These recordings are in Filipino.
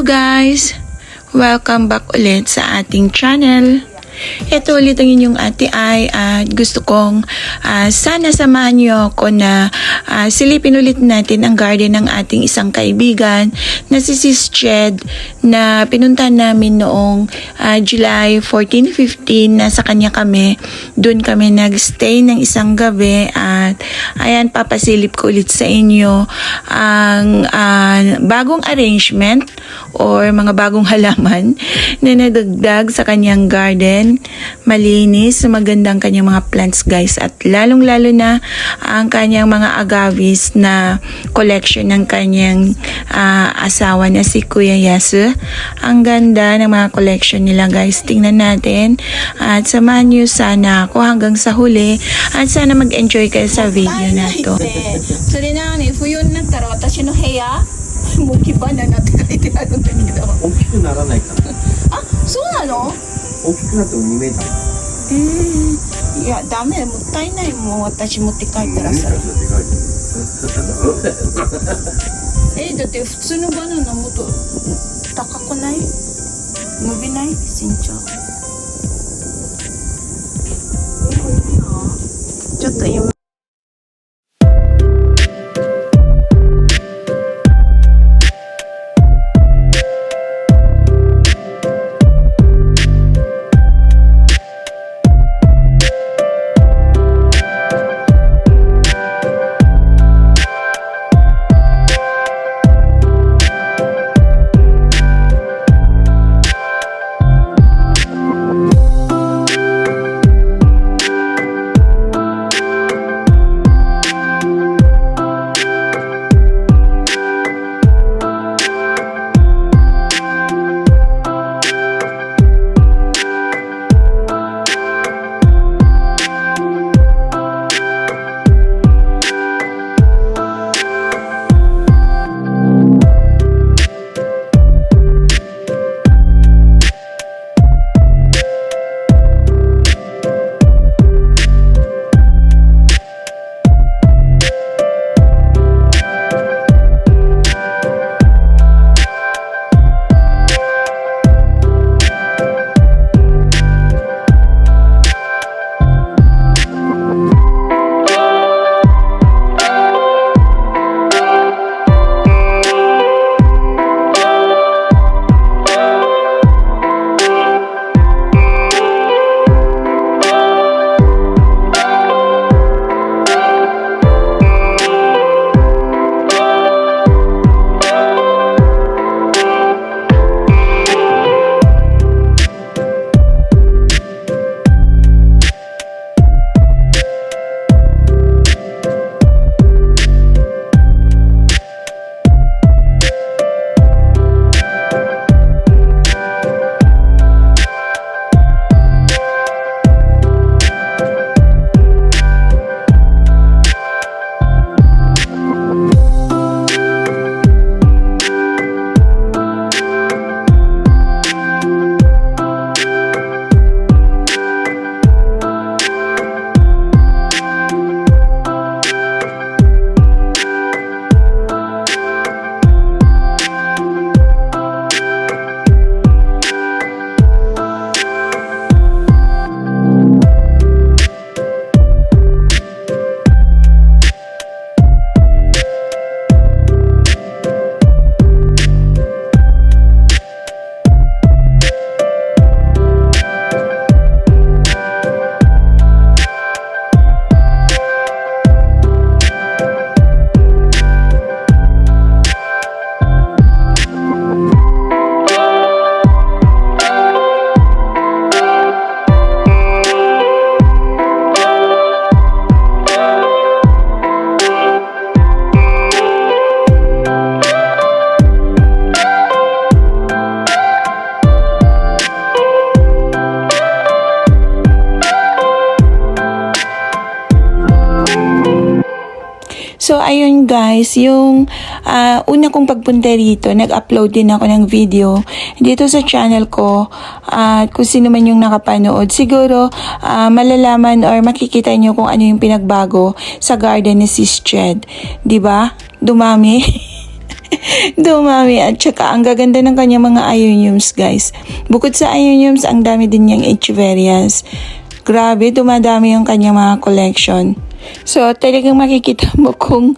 Guys! Welcome back ulit sa ating channel. Ito ulit ang inyong ate ay at gusto kong ah, sana samahan niyo ako na ah, silipin ulit natin ang garden ng ating isang kaibigan na si Sis Jed na pinuntahan namin noong ah, July 14-15 nasa kanya kami. Doon kami nagstay ng isang gabi at ayan papasilip ko ulit sa inyo ang ah, bagong arrangement or mga bagong halaman na nadagdag sa kanyang garden Malinis, magandang kanyang mga plants guys at lalong lalo na ang kanyang mga agaves na collection ng kanyang ah, asawa na si Kuya Yasu. Ang ganda ng mga collection nila guys. Tingnan natin at samahan niyo sana ako hanggang sa huli at sana mag-enjoy kayo sa video na to. それなのに冬になったら私の部屋もう木バナナって書いてあるんだけど大きくならないから あそうなの？大きくなっても2メーターえー、いやダメもったいないもん私持って帰ったらさ。2メーだって普通のバナナもっと高くない？伸びない？身長。ちょっと今 So, ayun guys, yung ah, una kong pagpunta rito, nag-upload din ako ng video dito sa channel ko. At kung sino man yung nakapanood, siguro ah, malalaman or makikita nyo kung ano yung pinagbago sa garden ni Sis Jed. ba? Dumami. Dumami at saka ang gaganda ng kanyang mga ioniums guys. Bukod sa ioniums, ang dami din niyang echeverias. Grabe, dumadami yung kanyang mga collection. So, talagang makikita mo kung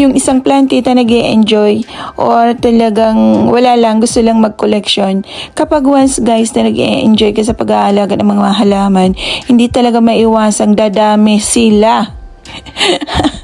yung isang plantita nag enjoy or talagang wala lang, gusto lang mag-collection. Kapag once guys na nag enjoy ka sa pag-aalaga ng mga halaman, hindi talaga maiwasang dadami sila.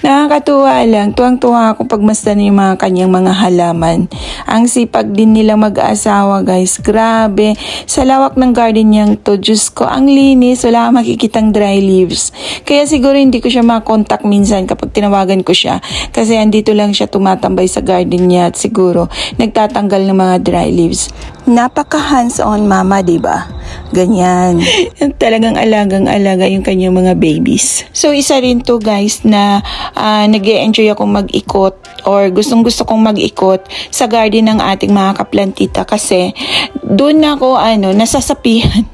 Nakakatuwa lang. Tuwang-tuwa ako pagmasdan yung mga kanyang mga halaman. Ang sipag din nilang mag-aasawa guys. Grabe. Sa lawak ng garden niyang to, Diyos ko, ang linis. Wala makikitang dry leaves. Kaya siguro hindi ko siya makontak minsan kapag tinawagan ko siya. Kasi andito lang siya tumatambay sa garden niya at siguro nagtatanggal ng mga dry leaves. Napaka hands-on mama, 'di ba? Ganyan. Talagang alagang-alaga yung kanyang mga babies. So isa rin to guys na uh, nag enjoy akong mag-ikot or gustong gusto kong mag-ikot sa garden ng ating mga kaplantita kasi doon ako ano nasasapihan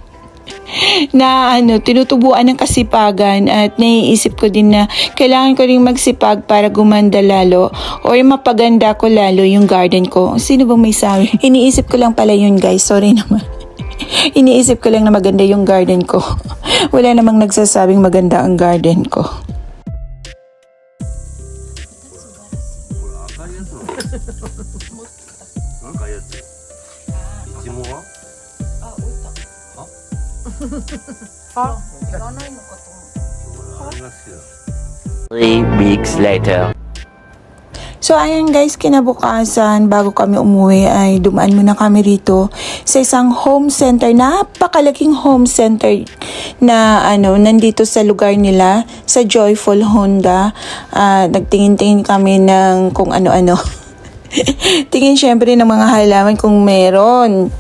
na ano, tinutubuan ng kasipagan at naiisip ko din na kailangan ko rin magsipag para gumanda lalo or mapaganda ko lalo yung garden ko. Sino bang may sabi? Iniisip ko lang pala yun guys, sorry naman. Iniisip ko lang na maganda yung garden ko. Wala namang nagsasabing maganda ang garden ko. Three weeks later. So ayan guys, kinabukasan bago kami umuwi ay dumaan muna kami rito sa isang home center, napakalaking home center na ano, nandito sa lugar nila, sa Joyful Honda. Ah, nagtingin-tingin kami ng kung ano-ano. Tingin syempre ng mga halaman kung meron.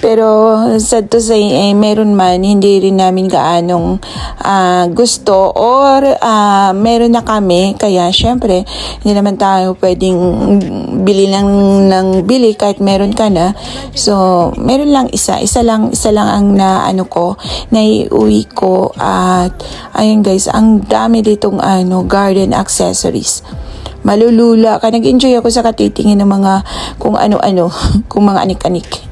Pero sad to say, eh, meron man, hindi rin namin gaanong ah, gusto or ah, meron na kami. Kaya syempre, hindi naman tayo pwedeng bili lang ng bili kahit meron ka na. So, meron lang isa. Isa lang, isa lang ang na ano ko, naiuwi ko. At ayun guys, ang dami ditong ano, garden accessories malulula ka. Nag-enjoy ako sa katitingin ng mga kung ano-ano, kung mga anik-anik.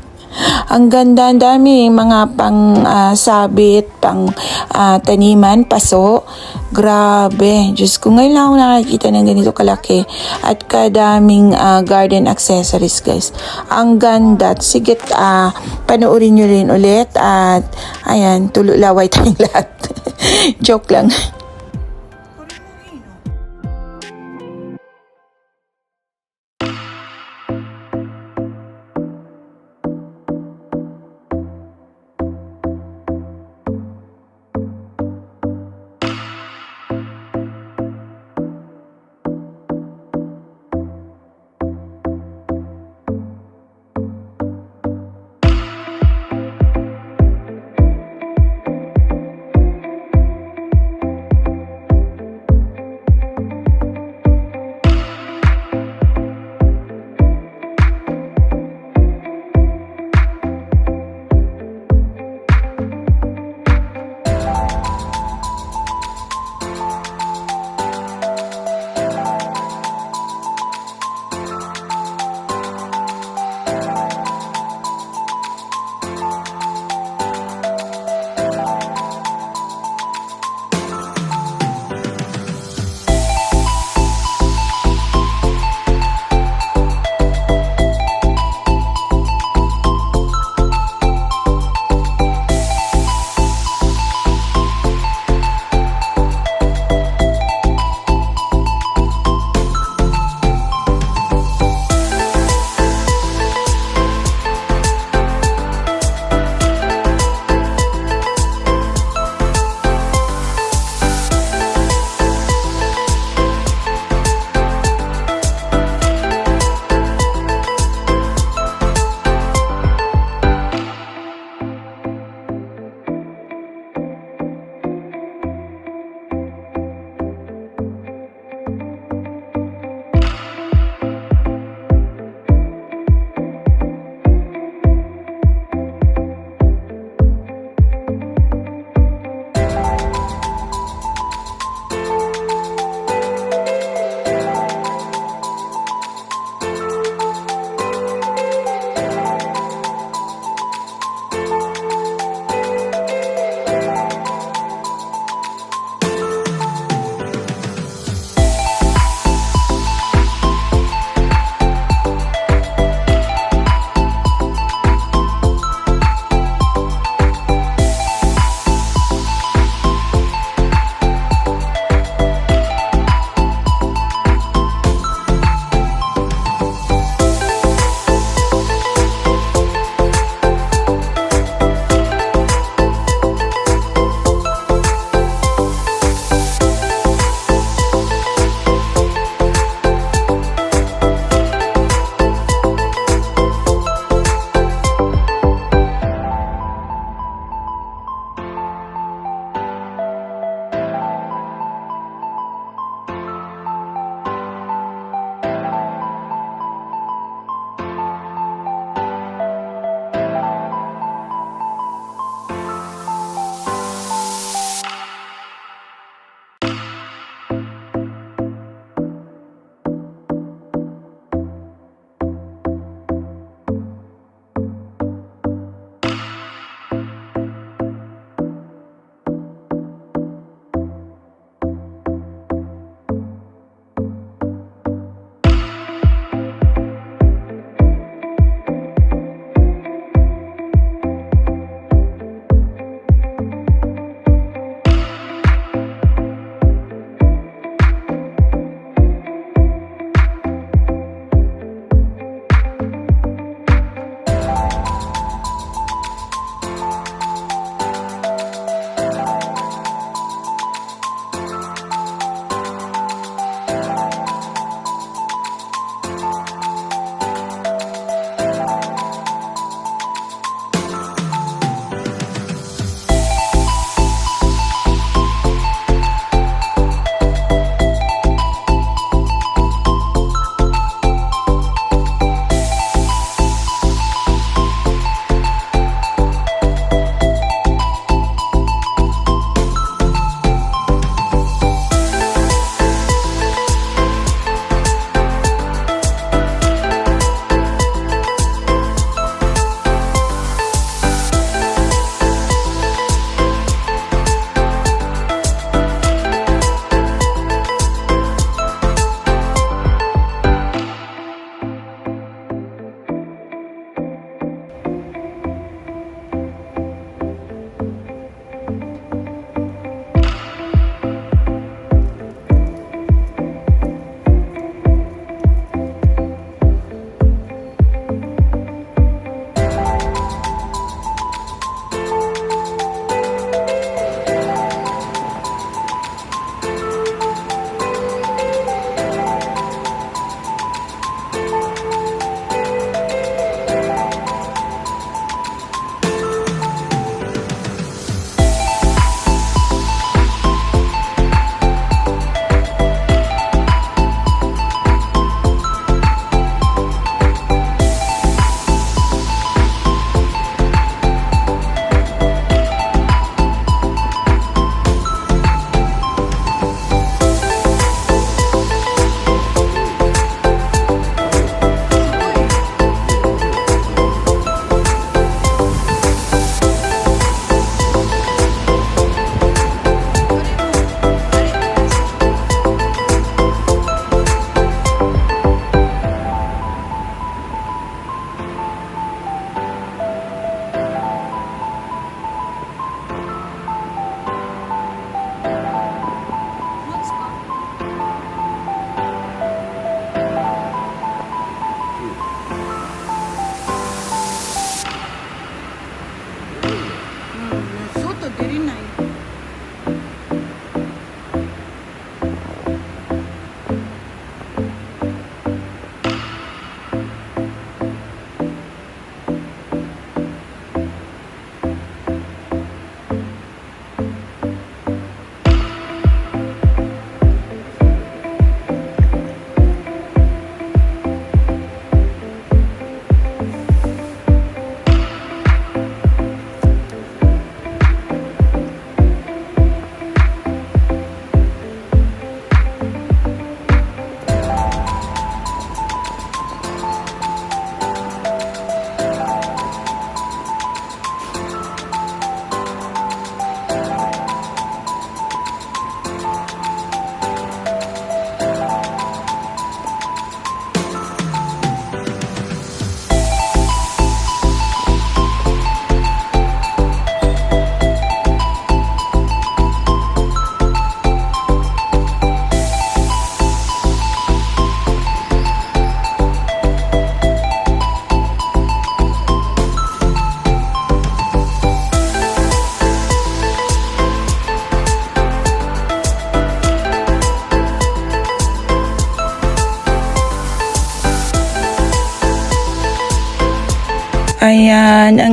Ang ganda, ang dami, mga pang ah, sabit, pang ah, taniman, paso. Grabe. Diyos ko, ngayon lang ako nakakita ng ganito kalaki. At kadaming ah, garden accessories, guys. Ang ganda. Sige, ah, panoorin nyo rin ulit. At, ayan, tulo laway tayong lahat. Joke lang.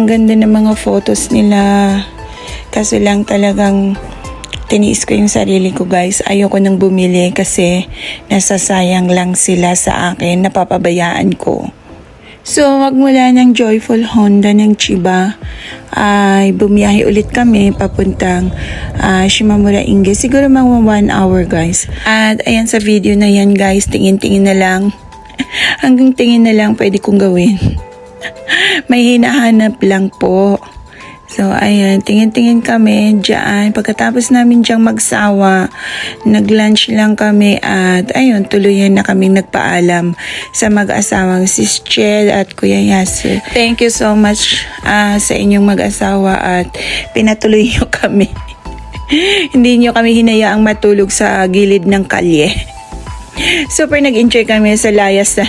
Ganda ng mga photos nila. Kaso lang talagang tiniis ko yung sarili ko guys. Ayoko nang bumili kasi nasasayang lang sila sa akin. Napapabayaan ko. So, magmula ng Joyful Honda ng Chiba, ay bumiyahe ulit kami papuntang ah, Shimamura Inge. Siguro mga one hour guys. At ayan sa video na yan guys, tingin-tingin na lang. Hanggang tingin na lang pwede kong gawin. May hinahanap lang po. So, ayan, tingin-tingin kami dyan. Pagkatapos namin diyang magsawa, nag-lunch lang kami at ayun, tuluyan na kaming nagpaalam sa mag-asawang sis Chel at Kuya Yasu. Thank you so much ah, sa inyong mag-asawa at pinatuloy niyo kami. Hindi niyo kami hinayaang matulog sa gilid ng kalye. Super nag-enjoy kami sa layas sa,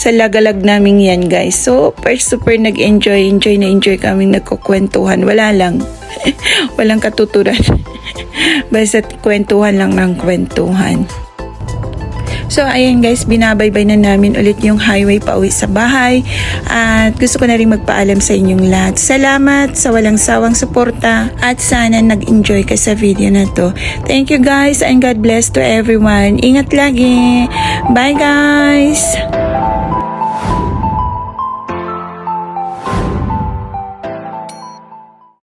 sa lagalag namin yan guys. Super super nag-enjoy. Enjoy na enjoy kami nagkukwentuhan. Wala lang. Walang katuturan. Basta kwentuhan lang ng kwentuhan. So, ayan guys, binabaybay na namin ulit yung highway pa uwi sa bahay. At gusto ko na rin magpaalam sa inyong lahat. Salamat sa walang sawang suporta at sana nag-enjoy ka sa video na to. Thank you guys and God bless to everyone. Ingat lagi. Bye guys!